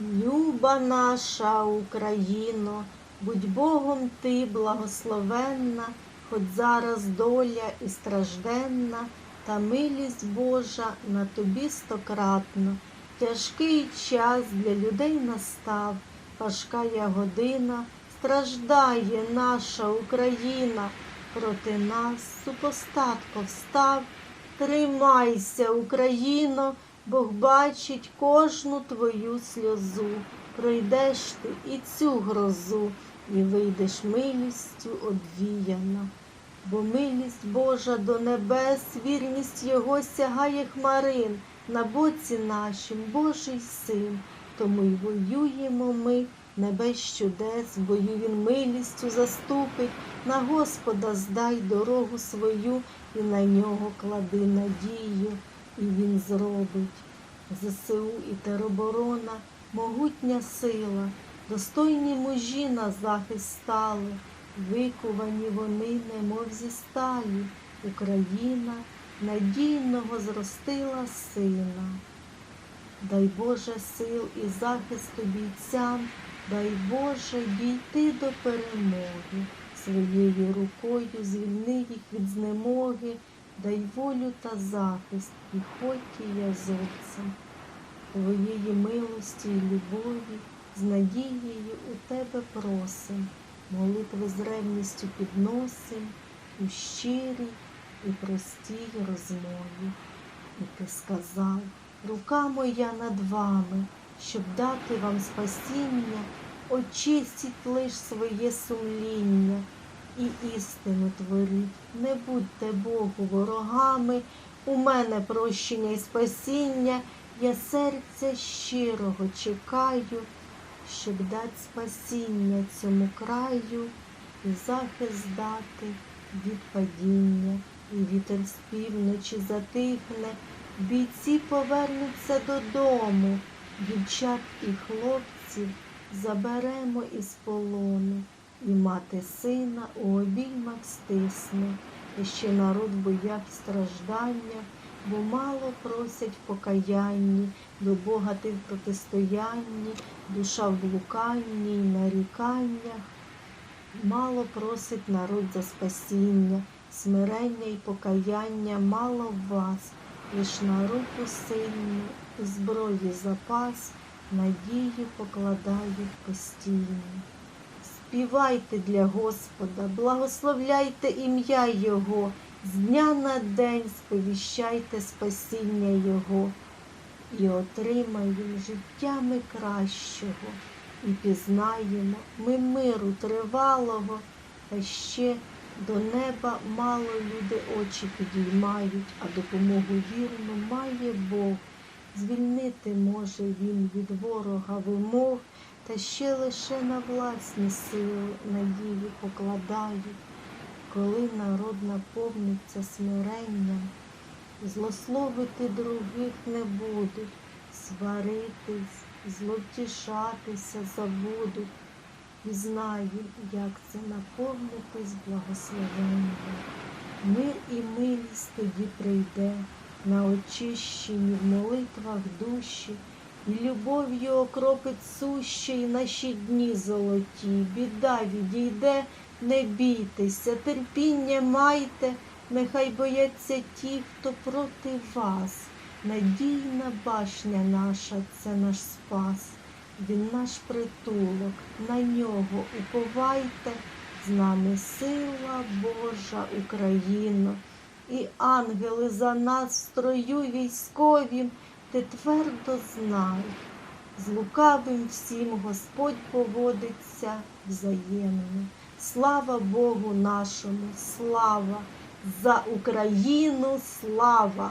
Люба наша Україно, будь Богом ти благословенна, хоч зараз доля і стражденна, та милість Божа на тобі стократно. Тяжкий час для людей настав, важка я година, страждає наша Україна, проти нас супостатко встав. Тримайся, Україно, Бог бачить кожну твою сльозу. Пройдеш ти і цю грозу, і вийдеш милістю одвіяна. Бо милість Божа до небес, вірність Його сягає хмарин, на боці нашим Божий син. Тому й воюємо ми, небес чудес, бою він милістю заступить, на Господа здай дорогу свою і на нього клади надію, і він зробить. ЗСУ і тероборона, могутня сила, достойні мужі на захист стали, викувані вони, немов зі сталі, Україна надійного зростила сина. Дай Боже сил і захисту бійцям, дай Боже дійти до перемоги, своєю рукою звільни їх від знемоги, дай волю та захист піхоті і азовцям. Твоєї милості і любові, з надією у тебе просим, молитви з ревністю підносим у щирій і простій розмові. І ти сказав, рука моя над вами, щоб дати вам спасіння, очистіть лиш своє сумління і істину творіть. Не будьте Богу ворогами, у мене прощення і спасіння, я серця щирого чекаю, щоб дати спасіння цьому краю і захист дати від падіння, і вітер з півночі затихне, бійці повернуться додому, дівчат і хлопців заберемо із полону, і мати сина у обіймах стисне, і ще народ боях і стражданнях, бо мало просять покаянні, до Бога ти в протистоянні, душа в блуканні й наріканнях. Мало просить народ за спасіння, смирення і покаяння мало в вас, лиш на руку сильну, і зброї запас, надію покладають постійно. Співайте для Господа, благословляйте ім'я Його, з дня на день сповіщайте спасіння Його і отримаємо життями кращого, і пізнаємо ми миру тривалого, та ще до неба мало люди очі підіймають, а допомогу вірну має Бог. Звільнити може він від ворога вимог, та ще лише на власні сили надію покладають, коли народ наповниться смиренням, злословити других не будуть, сваритись, зловтішатися забудуть. І знаю, як це наповнитись благословенням. Мир і милість тоді прийде на очищенні в молитвах душі, любов'ю окропить суще, і наші дні золоті, біда відійде, не бійтеся, терпіння майте, нехай бояться ті, хто проти вас. Надійна башня наша це наш спас. Він наш притулок, на нього уповайте, з нами сила Божа Україно, і ангели за нас в строю військовім, ти твердо знай. З лукавим всім Господь поводиться взаємно. Слава Богу нашому, слава за Україну, слава!